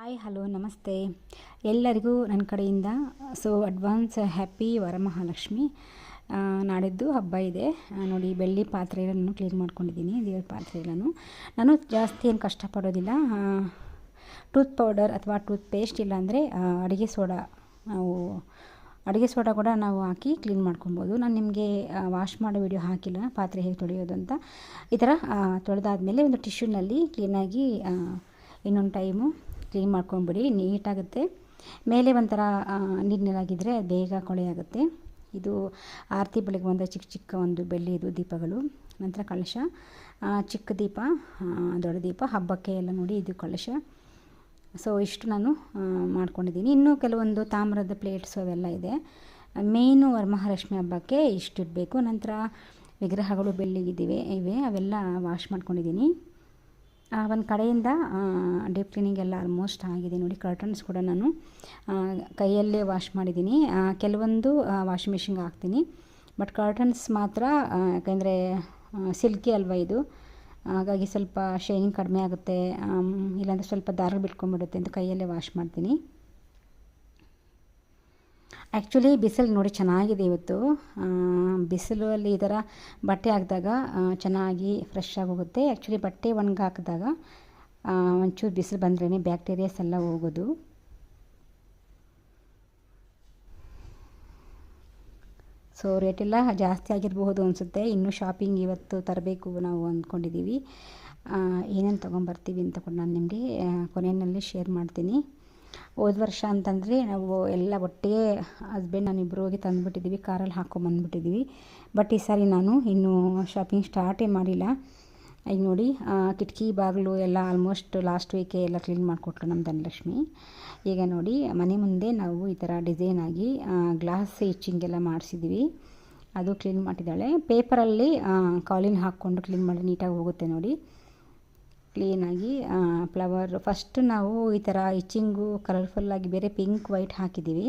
Hi hello ನಮಸ್ತೆ. ಎಲ್ಲರಿಗೂ ನನ್ನ ಕಡೆಯಿಂದ ಸೊ ಅಡ್ವಾನ್ಸ್ ಹ್ಯಾಪಿ ವರಮಹಾಲಕ್ಷ್ಮಿ ನಾಡಿದ್ದು ಹಬ್ಬ ಇದೆ. ನೋಡಿ, ಬೆಳ್ಳಿ ಪಾತ್ರೆಗಳನ್ನು ಕ್ಲೀನ್ ಮಾಡ್ಕೊಂಡಿದ್ದೀನಿ, ದೇವ್ರ ಪಾತ್ರೆ ಎಲ್ಲನೂ. ನಾನು ಜಾಸ್ತಿ ಏನು ಕಷ್ಟಪಡೋದಿಲ್ಲ. ಟೂತ್ ಪೌಡರ್ ಅಥವಾ ಟೂತ್ ಪೇಸ್ಟ್ ಇಲ್ಲಾಂದರೆ ಅಡುಗೆ ಸೋಡಾ ನಾವು, ಅಡುಗೆ ಸೋಡಾ ಕೂಡ ನಾವು ಹಾಕಿ ಕ್ಲೀನ್ ಮಾಡ್ಕೊಬೋದು. ನಾನು ನಿಮಗೆ ವಾಶ್ ಮಾಡೋ ವಿಡಿಯೋ ಹಾಕಿಲ್ಲ, ಪಾತ್ರೆ ಹೇಗೆ ತೊಳೆಯೋದು ಅಂತ. ಈ ಥರ ತೊಳೆದಾದ್ಮೇಲೆ ಒಂದು ಟಿಶ್ಯೂನಲ್ಲಿ ಕ್ಲೀನಾಗಿ ಇನ್ನೊಂದು ಟೈಮು ಕ್ಲೀನ್ ಮಾಡ್ಕೊಂಬಿಡಿ ನೀಟಾಗುತ್ತೆ. ಮೇಲೆ ಒಂಥರ ನೀರಿನಲ್ಲಾಗಿದ್ದರೆ ಬೇಗ ಕೊಳೆ ಆಗುತ್ತೆ. ಇದು ಆರತಿ ಬೆಳಗ್ಗೆ ಒಂದು ಚಿಕ್ಕ ಚಿಕ್ಕ ಒಂದು ಬೆಳ್ಳಿದು ದೀಪಗಳು. ನಂತರ ಕಳಶ. ಚಿಕ್ಕ ದೀಪ ದೊಡ್ಡ ದೀಪ, ಹಬ್ಬಕ್ಕೆ ಎಲ್ಲ ನೋಡಿ ಇದು ಕಳಶ. ಸೊ, ಇಷ್ಟು ನಾನು ಮಾಡ್ಕೊಂಡಿದ್ದೀನಿ. ಇನ್ನೂ ಕೆಲವೊಂದು ತಾಮ್ರದ ಪ್ಲೇಟ್ಸು ಅವೆಲ್ಲ ಇದೆ. ಮೇಯ್ನು ವರಮಹಾಲಕ್ಷ್ಮಿ ಹಬ್ಬಕ್ಕೆ ಇಷ್ಟು ಇಡಬೇಕು ನಂತರ ವಿಗ್ರಹಗಳು ಬೆಳ್ಳಿಗಿದ್ದೀವಿ ಇವೆ. ಅವೆಲ್ಲ ವಾಶ್ ಮಾಡ್ಕೊಂಡಿದ್ದೀನಿ. ಒಂದು ಕಡೆಯಿಂದ ಡೀಪ್ ಕ್ಲೀನಿಂಗ್ ಎಲ್ಲ ಆಲ್ಮೋಸ್ಟ್ ಆಗಿದೆ ನೋಡಿ ಕರ್ಟನ್ಸ್ ಕೂಡ ನಾನು ಕೈಯಲ್ಲೇ ವಾಶ್ ಮಾಡಿದ್ದೀನಿ. ಕೆಲವೊಂದು ವಾಷಿಂಗ್ ಮಿಷಿನ್ಗೆ ಹಾಕ್ತೀನಿ. ಬಟ್ ಕರ್ಟನ್ಸ್ ಮಾತ್ರ ಯಾಕೆಂದರೆ ಸಿಲ್ಕಿ ಅಲ್ವಾ ಇದು. ಹಾಗಾಗಿ ಸ್ವಲ್ಪ ಶೈನಿಂಗ್ ಕಡಿಮೆ ಆಗುತ್ತೆ ಇಲ್ಲಾಂದರೆ ಸ್ವಲ್ಪ ದಾರ ಬಿಟ್ಕೊಂಡ್ಬಿಡುತ್ತೆ ಅಂತ ಕೈಯಲ್ಲೇ ವಾಶ್ ಮಾಡ್ತೀನಿ. ಆ್ಯಕ್ಚುಲಿ ಬಿಸಿಲು ನೋಡಿ ಚೆನ್ನಾಗಿದೆ ಇವತ್ತು. ಬಿಸಿಲು ಅಲ್ಲಿ ಈ ಥರ ಬಟ್ಟೆ ಹಾಕಿದಾಗ ಚೆನ್ನಾಗಿ ಫ್ರೆಶ್ ಆಗೋಗುತ್ತೆ. ಆ್ಯಕ್ಚುಲಿ ಬಟ್ಟೆ ಒಣಗಿ ಹಾಕಿದಾಗ ಒಂಚೂರು ಬಿಸಿಲು ಬಂದ್ರೇ ಬ್ಯಾಕ್ಟೀರಿಯಾಸ್ ಎಲ್ಲ ಹೋಗೋದು. ಸೊ ರೇಟೆಲ್ಲ ಜಾಸ್ತಿ ಆಗಿರಬಹುದು ಅನಿಸುತ್ತೆ. ಇನ್ನೂ ಶಾಪಿಂಗ್ ಇವತ್ತು ತರಬೇಕು ನಾವು ಅಂದ್ಕೊಂಡಿದ್ದೀವಿ ಏನೇನು ತೊಗೊಂಬರ್ತೀವಿ ಅಂತ ಕೂಡ ನಾನು ನಿಮಗೆ ಕೊನೆಯಲ್ಲಿ ಶೇರ್ ಮಾಡ್ತೀನಿ. ಹೋದ ವರ್ಷ ಅಂತಂದರೆ ನಾವು ಎಲ್ಲ ಒಟ್ಟಿಗೆ ಹಸ್ಬೆಂಡ್ ನಾನು ಇಬ್ಬರು ಹೋಗಿ ತಂದುಬಿಟ್ಟಿದ್ದೀವಿ ಕಾರಲ್ಲಿ ಹಾಕ್ಕೊಂಬಂದ್ಬಿಟ್ಟಿದ್ದೀವಿ ಬಟ್ ಈ ಸಾರಿ ನಾನು ಇನ್ನೂ ಶಾಪಿಂಗ್ ಸ್ಟಾರ್ಟೇ ಮಾಡಿಲ್ಲ. ಈಗ ನೋಡಿ ಕಿಟಕಿ, ಬಾಗಿಲು ಎಲ್ಲ ಆಲ್ಮೋಸ್ಟ್ ಲಾಸ್ಟ್ ವೀಕೆ ಎಲ್ಲ ಕ್ಲೀನ್ ಮಾಡಿಕೊಟ್ರು ನಮ್ಮ ಧನಲಕ್ಷ್ಮಿ. ಈಗ ನೋಡಿ, ಮನೆ ಮುಂದೆ ನಾವು ಈ ಥರ ಡಿಸೈನ್ ಆಗಿ ಗ್ಲಾಸ್ ಇಚ್ಚಿಂಗ್ ಎಲ್ಲ ಮಾಡಿಸಿದ್ವಿ. ಅದು ಕ್ಲೀನ್ ಮಾಡಿದ್ದಾಳೆ ಪೇಪರಲ್ಲಿ ಕಾಲಿನ ಹಾಕ್ಕೊಂಡು ಕ್ಲೀನ್ ಮಾಡಿ ನೀಟಾಗಿ ಹೋಗುತ್ತೆ ನೋಡಿ. ಕ್ಲೀನಾಗಿ ಫ್ಲವರ್ ಫಸ್ಟ್ ನಾವು ಈ ಥರ ಇಚ್ಚಿಂಗು ಕಲರ್ಫುಲ್ಲಾಗಿ ಬೇರೆ ಪಿಂಕ್ ವೈಟ್ ಹಾಕಿದ್ದೀವಿ.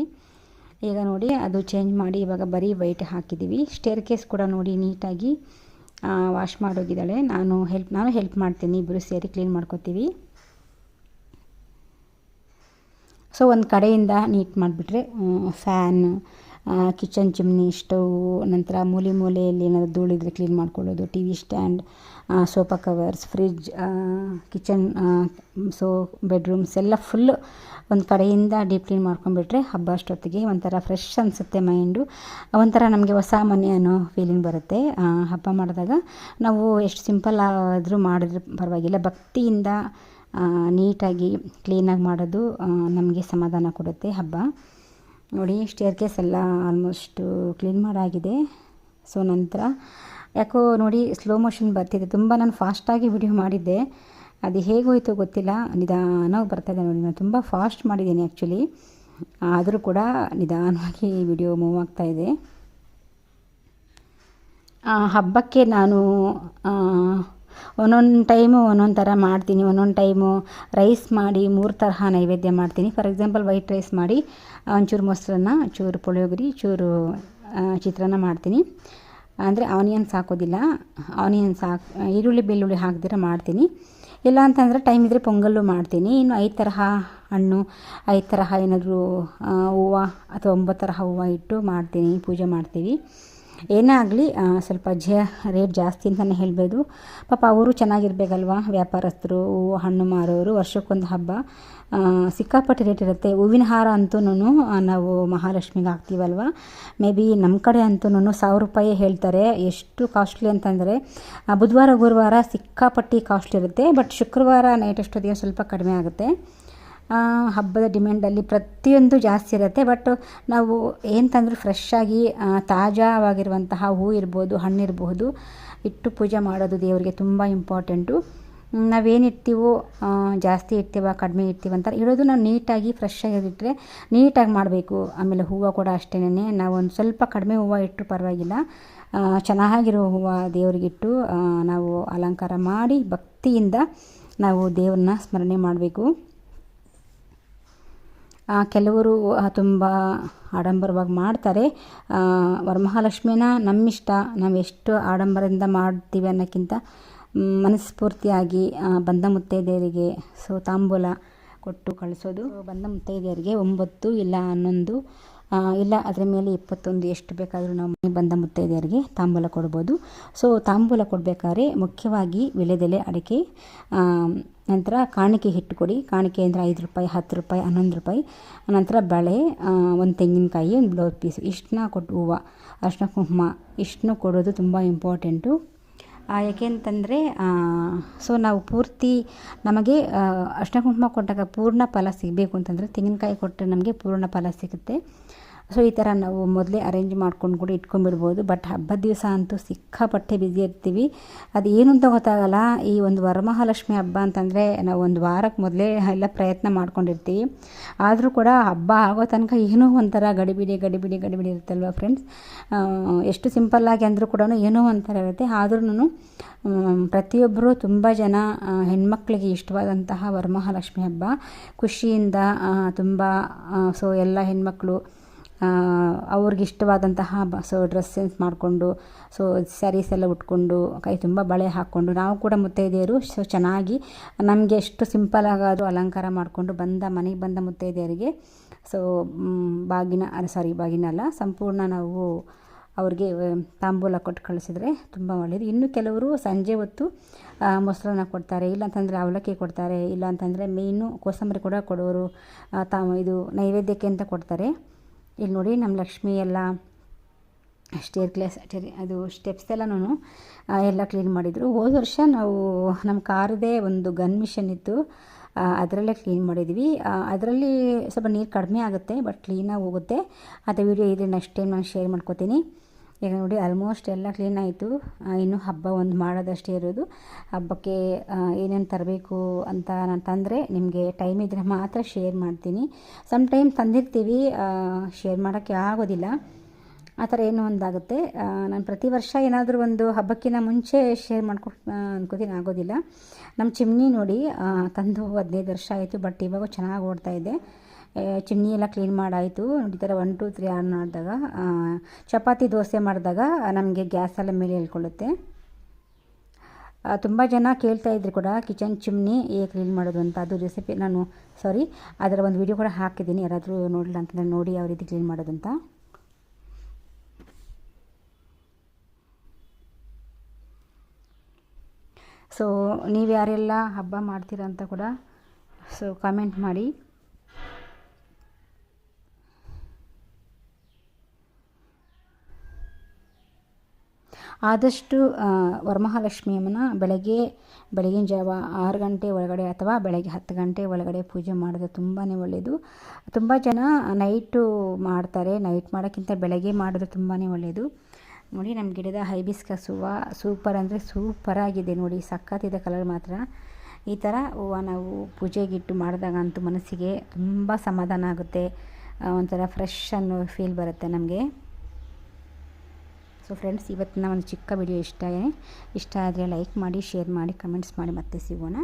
ಈಗ ನೋಡಿ ಅದು ಚೇಂಜ್ ಮಾಡಿ ಇವಾಗ ಬರೀ ವೈಟ್ ಹಾಕಿದ್ದೀವಿ. ಸ್ಟೇರ್ ಕೇಸ್ ಕೂಡ ನೋಡಿ ನೀಟಾಗಿ ವಾಶ್ ಮಾಡೋಗಿದ್ದಾಳೆ. ನಾನು ಹೆಲ್ಪ್ ನಾನು ಹೆಲ್ಪ್ ಮಾಡ್ತೀನಿ. ಇಬ್ಬರು ಸೇರಿ ಕ್ಲೀನ್ ಮಾಡ್ಕೋತೀವಿ. ಸೊ ಒಂದು ಕಡೆಯಿಂದ ನೀಟ್ ಮಾಡಿಬಿಟ್ರೆ ಫ್ಯಾನ್ ಕಿಚನ್ ಚಿಮ್ನಿ ಸ್ಟವ್, ನಂತರ ಮೂಲೆ ಮೂಲೆಯಲ್ಲಿ ಏನಾದರೂ ಧೂಳಿದ್ರೆ ಕ್ಲೀನ್ ಮಾಡ್ಕೊಳ್ಳೋದು, T V stand sofa covers fridge kitchen so, bedrooms ಎಲ್ಲ ಫುಲ್ಲು ಒಂದು ಕಡೆಯಿಂದ ಡೀಪ್ ಕ್ಲೀನ್ ಮಾಡ್ಕೊಂಡ್ಬಿಟ್ರೆ ಹಬ್ಬ ಅಷ್ಟೊತ್ತಿಗೆ ಒಂಥರ ಫ್ರೆಶ್ ಅನಿಸುತ್ತೆ ಮೈಂಡು. ಒಂಥರ ನಮಗೆ ಹೊಸ ಮನೆ ಅನ್ನೋ ಫೀಲಿಂಗ್ ಬರುತ್ತೆ. ಹಬ್ಬ ಮಾಡಿದಾಗ ನಾವು ಎಷ್ಟು ಸಿಂಪಲ್ ಆದರೂ ಮಾಡಿದ್ರೆ ಪರವಾಗಿಲ್ಲ. ಭಕ್ತಿಯಿಂದ ನೀಟಾಗಿ ಕ್ಲೀನಾಗಿ ಮಾಡೋದು ನಮಗೆ ಸಮಾಧಾನ ಕೊಡುತ್ತೆ ಹಬ್ಬ. ನೋಡಿ ಸ್ಟೇರ್ ಕೇಸ್ ಎಲ್ಲ ಆಲ್ಮೋಸ್ಟು ಕ್ಲೀನ್ ಮಾಡಾಗಿದೆ. ಸೊ ನಂತರ ಯಾಕೋ ನೋಡಿ ಸ್ಲೋ ಮೋಷನ್ ಬರ್ತಿದೆ. ತುಂಬ ನಾನು ಫಾಸ್ಟಾಗಿ ವಿಡಿಯೋ ಮಾಡಿದ್ದೆ. ಅದು ಹೇಗೋಯ್ತು ಗೊತ್ತಿಲ್ಲ. ನಿಧಾನವಾಗಿ ಬರ್ತಾಯಿದೆ ನೋಡಿ. ನಾನು ತುಂಬ ಫಾಸ್ಟ್ ಮಾಡಿದ್ದೀನಿ ಆ್ಯಕ್ಚುಲಿ ಆದರೂ ಕೂಡ ನಿಧಾನವಾಗಿ ವಿಡಿಯೋ ಮೂವ್ ಆಗ್ತಾಯಿದೆ ಹಬ್ಬಕ್ಕೆ ನಾನು ಒಂದೊಂದು ಟೈಮು ಒಂದೊಂದು ಥರ ಮಾಡ್ತೀನಿ, ಒಂದೊಂದು ಟೈಮು ರೈಸ್ ಮಾಡಿ ಮೂರು ತರಹ ನೈವೇದ್ಯ ಮಾಡ್ತೀನಿ. ಫಾರ್ ಎಕ್ಸಾಂಪಲ್ ವೈಟ್ ರೈಸ್ ಮಾಡಿ ಒಂಚೂರು ಮೊಸರನ್ನ ಚೂರು ಪುಳಿಯೋಗರಿ ಚೂರು ಚಿತ್ರಾನ್ನ ಮಾಡ್ತೀನಿ. ಅಂದರೆ ಆನಿಯನ್ಸ್ ಹಾಕೋದಿಲ್ಲ ಆನಿಯನ್ಸ್ ಹಾಕ್ ಈರುಳ್ಳಿ ಬೆಳ್ಳುಳ್ಳಿ ಹಾಕ್ದಿರ ಮಾಡ್ತೀನಿ. ಇಲ್ಲ ಅಂತಂದರೆ ಟೈಮ್ ಇದ್ದರೆ ಪೊಂಗಲ್ಲು ಮಾಡ್ತೀನಿ. ಇನ್ನು ಐದು ತರಹ ಹಣ್ಣು, ಐದು ತರಹ ಏನಾದರೂ ಹೂವು, ಅಥವಾ ಒಂಬತ್ತು ತರಹ ಹೂವು ಇಟ್ಟು ಮಾಡ್ತೀನಿ, ಪೂಜೆ ಮಾಡ್ತೀವಿ. ಏನೇ ಆಗಲಿ ಸ್ವಲ್ಪ ಜ, ರೇಟ್ ಜಾಸ್ತಿ ಅಂತಲೇ ಹೇಳ್ಬೋದು. ಪಾಪ ಅವರು ಚೆನ್ನಾಗಿರ್ಬೇಕಲ್ವ, ವ್ಯಾಪಾರಸ್ಥರು ಹಣ್ಣು ಮಾರೋರು, ವರ್ಷಕ್ಕೊಂದು ಹಬ್ಬ. ಸಿಕ್ಕಾಪಟ್ಟೆ ರೇಟ್ ಇರುತ್ತೆ. ಹೂವಿನ ಹಾರ ಅಂತೂ ನಾವು ಮಹಾಲಕ್ಷ್ಮಿಗೆ ಹಾಕ್ತೀವಲ್ವ? ಮೇ ಬಿ ನಮ್ಮ ಕಡೆ ಅಂತೂ ಸಾವಿರ ರೂಪಾಯಿ ಹೇಳ್ತಾರೆ. ಎಷ್ಟು ಕಾಸ್ಟ್ಲಿ ಅಂತಂದರೆ ಬುಧವಾರ, ಗುರುವಾರ ಸಿಕ್ಕಾಪಟ್ಟಿ ಕಾಸ್ಟ್ಲಿ ಇರುತ್ತೆ. ಬಟ್ ಶುಕ್ರವಾರ ನೈಟ್ ಅಷ್ಟೊತ್ತಿಗೆ ಸ್ವಲ್ಪ ಕಡಿಮೆ ಆಗುತ್ತೆ. ಹಬ್ಬದ ಡಿಮ್ಯಾಂಡಲ್ಲಿ ಪ್ರತಿಯೊಂದು ಜಾಸ್ತಿ ಇರುತ್ತೆ. ಬಟ್ ನಾವು ಏನು ಫ್ರೆಶ್ಶಾಗಿ ತಾಜಾವಾಗಿರುವಂತಹ ಹೂ ಇರ್ಬೋದು ಹಣ್ಣಿರಬಹುದು ಇಟ್ಟು ಪೂಜೆ ಮಾಡೋದು ದೇವರಿಗೆ ತುಂಬ ಇಂಪಾರ್ಟೆಂಟು ನಾವೇನು ಇಡ್ತೀವೋ ಆ, ಜಾಸ್ತಿ ಇಡ್ತೀವ ಕಡಿಮೆ ಇಡ್ತೀವಿ ಅಂತ ಇಡೋದು ನಾವು ನೀಟಾಗಿ ಫ್ರೆಶ್ ಆಗಿಟ್ಟರೆ ನೀಟಾಗಿ ಮಾಡಬೇಕು. ಆಮೇಲೆ ಹೂವು ಕೂಡ ಅಷ್ಟೇನೆ ನಾವು ಒಂದು ಸ್ವಲ್ಪ ಕಡಿಮೆ ಹೂವು ಇಟ್ಟು ಪರವಾಗಿಲ್ಲ. ಚೆನ್ನಾಗಿರೋ ಹೂವು ದೇವರಿಗಿಟ್ಟು ನಾವು ಅಲಂಕಾರ ಮಾಡಿ ಭಕ್ತಿಯಿಂದ ನಾವು ದೇವ್ರನ್ನ ಸ್ಮರಣೆ ಮಾಡಬೇಕು. ಕೆಲವರು ತುಂಬ ಆಡಂಬರವಾಗಿ ಮಾಡ್ತಾರೆ. ವರಮಹಾಲಕ್ಷ್ಮಿನ ನಮ್ಮಿಷ್ಟ. ನಾವು ಎಷ್ಟು ಆಡಂಬರದಿಂದ ಮಾಡ್ತೀವಿ ಅನ್ನೋಕ್ಕಿಂತ ಮನಸ್ಫೂರ್ತಿಯಾಗಿ ಬಂದ ಮುತ್ತೈದೆಯರಿಗೆ ಸೊ, ತಾಂಬೂಲ ಕೊಟ್ಟು ಕಳಿಸೋದು. ಬಂದ ಮುತ್ತೈದೆಯರಿಗೆ ಒಂಬತ್ತು ಇಲ್ಲ ಹನ್ನೊಂದು ಇಲ್ಲ ಅದರ ಮೇಲೆ ಇಪ್ಪತ್ತೊಂದು, ಎಷ್ಟು ಬೇಕಾದರೂ ನಾವು ಬಂದ ಮುತ್ತೈದೆಯರಿಗೆ ತಾಂಬೂಲ ಕೊಡ್ಬೋದು. ಸೊ, ತಾಂಬೂಲ ಕೊಡಬೇಕಾದ್ರೆ ಮುಖ್ಯವಾಗಿ ವಿಳೆದೆಲೆ ಅಡಿಕೆ ನಂತರ ಕಾಣಿಕೆ ಹಿಟ್ಟು ಕೊಡಿ ಕಾಣಿಕೆ ಅಂದರೆ ಐದು ರೂಪಾಯಿ, ಹತ್ತು ರೂಪಾಯಿ, ಹನ್ನೊಂದು ರೂಪಾಯಿ. ನಂತರ ಬಳೆ ಒಂದು ತೆಂಗಿನಕಾಯಿ, ಒಂದು ಬ್ಲೌಸ್ ಪೀಸ್ ಇಷ್ಟನ್ನ ಕೊಟ್ಟು ಹೂವು ಅರ್ಶಿನ ಕುಂಕುಮ, ಇಷ್ಟನ್ನು ಕೊಡೋದು ತುಂಬ ಇಂಪಾರ್ಟೆಂಟು ಯಾಕೆಂತಂದರೆ ಸೊ ನಾವು ಪೂರ್ತಿ ನಮಗೆ ಅರ್ಶಿನ ಕುಂಕುಮ ಕೊಟ್ಟಾಗ ಪೂರ್ಣ ಫಲ ಸಿಗಬೇಕು ಅಂತಂದರೆ ತೆಂಗಿನಕಾಯಿ ಕೊಟ್ಟರೆ ನಮಗೆ ಪೂರ್ಣ ಫಲ ಸಿಗುತ್ತೆ. ಸೊ, ಈ ಥರ ನಾವು ಮೊದಲೇ ಅರೇಂಜ್ ಮಾಡ್ಕೊಂಡು ಕೂಡ ಇಟ್ಕೊಂಡ್ಬಿಡ್ಬೋದು. ಬಟ್ ಹಬ್ಬದ ದಿವಸ ಅಂತೂ ಸಿಕ್ಕಾಪಟ್ಟೆ ಬ್ಯುಸಿ ಇರ್ತೀವಿ. ಅದು ಏನು ಅಂತ ಗೊತ್ತಾಗಲ್ಲ. ಈ ಒಂದು ವರಮಹಾಲಕ್ಷ್ಮಿ ಹಬ್ಬ ಅಂತಂದರೆ ನಾವು ಒಂದು ವಾರಕ್ಕೆ ಮೊದಲೇ ಎಲ್ಲ ಪ್ರಯತ್ನ ಮಾಡ್ಕೊಂಡಿರ್ತೀವಿ. ಆದರೂ ಕೂಡ ಹಬ್ಬ ಆಗೋ ತನಕ ಏನೋ ಒಂಥರ ಗಡಿಬಿಡಿ ಗಡಿಬಿಡಿ ಗಡಿಬಿಡಿ ಇರುತ್ತಲ್ವ ಫ್ರೆಂಡ್ಸ್ ಎಷ್ಟು ಸಿಂಪಲ್ಲಾಗಿ ಅಂದರೂ ಕೂಡ ಏನೋ ಒಂಥರ ಇರುತ್ತೆ. ಆದ್ರೂ ಪ್ರತಿಯೊಬ್ಬರು ತುಂಬ ಜನ ಹೆಣ್ಮಕ್ಳಿಗೆ ಇಷ್ಟವಾದಂತಹ ವರಮಹಾಲಕ್ಷ್ಮಿ ಹಬ್ಬ. ಖುಷಿಯಿಂದ ತುಂಬ ಸೊ, ಎಲ್ಲ ಹೆಣ್ಮಕ್ಳು ಅವ್ರಿಗೆ ಇಷ್ಟವಾದಂತಹ ಬ ಸೊ ಡ್ರೆಸ್ ಸೆನ್ಸ್ ಮಾಡಿಕೊಂಡು ಸೊ ಸ್ಯಾರೀಸ್ ಎಲ್ಲ ಉಟ್ಕೊಂಡು, ಕೈ ತುಂಬ ಬಳೆ ಹಾಕ್ಕೊಂಡು ನಾವು ಕೂಡ ಮುತ್ತೈದೆಯರು ಸೊ ಚೆನ್ನಾಗಿ ನಮಗೆ ಎಷ್ಟು ಸಿಂಪಲ್ ಆಗೋದು ಅಲಂಕಾರ ಮಾಡಿಕೊಂಡು ಬಂದ ಮನೆಗೆ ಬಂದ ಮುತ್ತೈದೆಯರಿಗೆ ಸೊ ಬಾಗಿನ ಸಾರಿ ಬಾಗಿನ ಅಲ್ಲ, ಸಂಪೂರ್ಣ ನಾವು ಅವ್ರಿಗೆ ತಾಂಬೂಲ ಕೊಟ್ಟು ಕಳಿಸಿದ್ರೆ ತುಂಬ ಒಳ್ಳೆಯದು ಇನ್ನು ಕೆಲವರು ಸಂಜೆ ಹೊತ್ತು ಮೊಸರನ್ನ ಕೊಡ್ತಾರೆ, ಇಲ್ಲಾಂತಂದರೆ ಅವಲಕ್ಕಿ ಕೊಡ್ತಾರೆ, ಇಲ್ಲಾಂತಂದರೆ ಮೀನು, ಕೋಸಂಬರಿ ಕೂಡ ಕೊಡೋರು ತಾ ಇದು ನೈವೇದ್ಯಕ್ಕೆ ಅಂತ ಕೊಡ್ತಾರೆ. ಇಲ್ಲಿ ನೋಡಿ ನಮ್ಮ ಲಕ್ಷ್ಮಿ ಎಲ್ಲ ಸ್ಟೇರ್ ಕ್ಲಾಸ್ ಅದು ಸ್ಟೆಪ್ಸ್ ಎಲ್ಲನೂ ಎಲ್ಲ ಕ್ಲೀನ್ ಮಾಡಿದರು. ಹೋದ ವರ್ಷ ನಾವು ನಮ್ಮ ಕಾರದೇ ಒಂದು ಗನ್ ಮಿಷನ್ ಇತ್ತು. ಅದರಲ್ಲೇ ಕ್ಲೀನ್ ಮಾಡಿದ್ವಿ. ಅದರಲ್ಲಿ ಸ್ವಲ್ಪ ನೀರು ಕಡಿಮೆ ಆಗುತ್ತೆ ಬಟ್ ಕ್ಲೀನಾಗಿ ಹೋಗುತ್ತೆ. ಅದು ವಿಡಿಯೋ ಇದೆ ನೆಕ್ಸ್ಟ್ ಟೈಮ್ ನಾನು ಶೇರ್ ಮಾಡ್ಕೋತೀನಿ. ಈಗ ನೋಡಿ ಆಲ್ಮೋಸ್ಟ್ ಎಲ್ಲ ಕ್ಲೀನ್ ಆಯಿತು. ಇನ್ನು ಹಬ್ಬ ಒಂದು ಮಾಡೋದಷ್ಟೇ ಇರೋದು. ಹಬ್ಬಕ್ಕೆ ಏನೇನು ತರಬೇಕು ಅಂತ ನಾನು ತಂದರೆ ನಿಮಗೆ ಟೈಮ್ ಇದ್ದರೆ ಮಾತ್ರ ಶೇರ್ ಮಾಡ್ತೀನಿ. ಸಮ್ ಟೈಮ್ ತಂದಿರ್ತೀವಿ ಶೇರ್ ಮಾಡೋಕ್ಕೆ ಆಗೋದಿಲ್ಲ. ಆ ಥರ ಏನೋ ಒಂದಾಗುತ್ತೆ. ನಾನು ಪ್ರತಿ ವರ್ಷ ಏನಾದರೂ ಒಂದು ಹಬ್ಬಕ್ಕಿಂತ ಮುಂಚೆ ಶೇರ್ ಮಾಡ್ಕೊ ಅನ್ಕೋತೀನಿ, ಆಗೋದಿಲ್ಲ. ನಮ್ಮ ಚಿಮ್ನಿ ನೋಡಿ ತಂದು ಹದಿನೈದು ವರ್ಷ ಆಯಿತು ಬಟ್ ಇವಾಗ ಚೆನ್ನಾಗಿ ಓಡ್ತಾ ಇದೆ. ಚಿಮ್ನಿ ಎಲ್ಲ ಕ್ಲೀನ್ ಮಾಡಾಯಿತು. ಈ ಥರ ಒನ್ ಟು ತ್ರೀ ಆನ್ ಮಾಡಿದಾಗ ಚಪಾತಿ ದೋಸೆ ಮಾಡಿದಾಗ ನಮಗೆ ಗ್ಯಾಸ್ ಎಲ್ಲ ಮೇಲೆ ಹೇಳ್ಕೊಳ್ಳುತ್ತೆ. ತುಂಬ ಜನ ಕೇಳ್ತಾ ಇದ್ರು ಕೂಡ ಕಿಚನ್ ಚಿಮ್ನಿ ಹೇಗೆ ಕ್ಲೀನ್ ಮಾಡೋದು ಅಂತ? ಅದು ರೆಸಿಪಿ ನಾನು ಸಾರಿ ಅದರ ಒಂದು ವಿಡಿಯೋ ಕೂಡ ಹಾಕಿದ್ದೀನಿ. ಯಾರಾದರೂ ನೋಡಲಿಲ್ಲ ಅಂತಂದರೆ ನೋಡಿ ಯಾವ ರೀತಿ ಕ್ಲೀನ್ ಮಾಡೋದು ಅಂತ. ಸೊ ನೀವು ಯಾರೆಲ್ಲ ಹಬ್ಬ ಮಾಡ್ತೀರಾ ಅಂತ ಕೂಡ ಸೊ ಕಮೆಂಟ್ ಮಾಡಿ. ಆದಷ್ಟು ವರಮಹಾಲಕ್ಷ್ಮಿಯಮ್ಮನ ಬೆಳಗ್ಗೆ, ಬೆಳಗಿನ ಜಾವ ಆರು ಗಂಟೆ ಒಳಗಡೆ ಅಥವಾ ಬೆಳಗ್ಗೆ ಹತ್ತು ಗಂಟೆ ಒಳಗಡೆ ಪೂಜೆ ಮಾಡೋದು ತುಂಬಾ ಒಳ್ಳೆಯದು ತುಂಬ ಜನ ನೈಟು ಮಾಡ್ತಾರೆ, ನೈಟ್ ಮಾಡೋಕ್ಕಿಂತ ಬೆಳಗ್ಗೆ ಮಾಡೋದು ತುಂಬಾ ಒಳ್ಳೆಯದು ನೋಡಿ, ನಮ್ಮ ಗಿಡದ ಹೈಬಿಸ್ಕಸ್ ಹೂವು ಸೂಪರ್ ಅಂದರೆ ಸೂಪರಾಗಿದೆ ನೋಡಿ, ಸಖತ್ತಿದೆ ಕಲರ್ ಮಾತ್ರ. ಈ ಥರ ಹೂವು ನಾವು ಪೂಜೆಗಿಟ್ಟು ಮಾಡಿದಾಗ ಅಂತೂ ಮನಸ್ಸಿಗೆ ತುಂಬ ಸಮಾಧಾನ ಆಗುತ್ತೆ. ಒಂಥರ ಫ್ರೆಶ್ ಅನ್ನೋ ಫೀಲ್ ಬರುತ್ತೆ ನಮಗೆ. ಸೊ ಫ್ರೆಂಡ್ಸ್ ಇವತ್ತಿನ ಒಂದು ಚಿಕ್ಕ ವಿಡಿಯೋ ಇಷ್ಟ ಇಷ್ಟ ಆದರೆ ಲೈಕ್ ಮಾಡಿ ಶೇರ್ ಮಾಡಿ ಕಮೆಂಟ್ಸ್ ಮಾಡಿ ಮತ್ತೆ ಸಿಗೋಣ.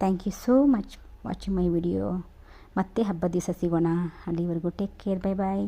Thank you so much watching my video ಮತ್ತೆ ಹಬ್ಬದ ದಿವಸ ಸಿಗೋಣ. ಅಲ್ಲಿವರೆಗೂ ಟೇಕ್ ಕೇರ್ ಬೈ ಬಾಯ್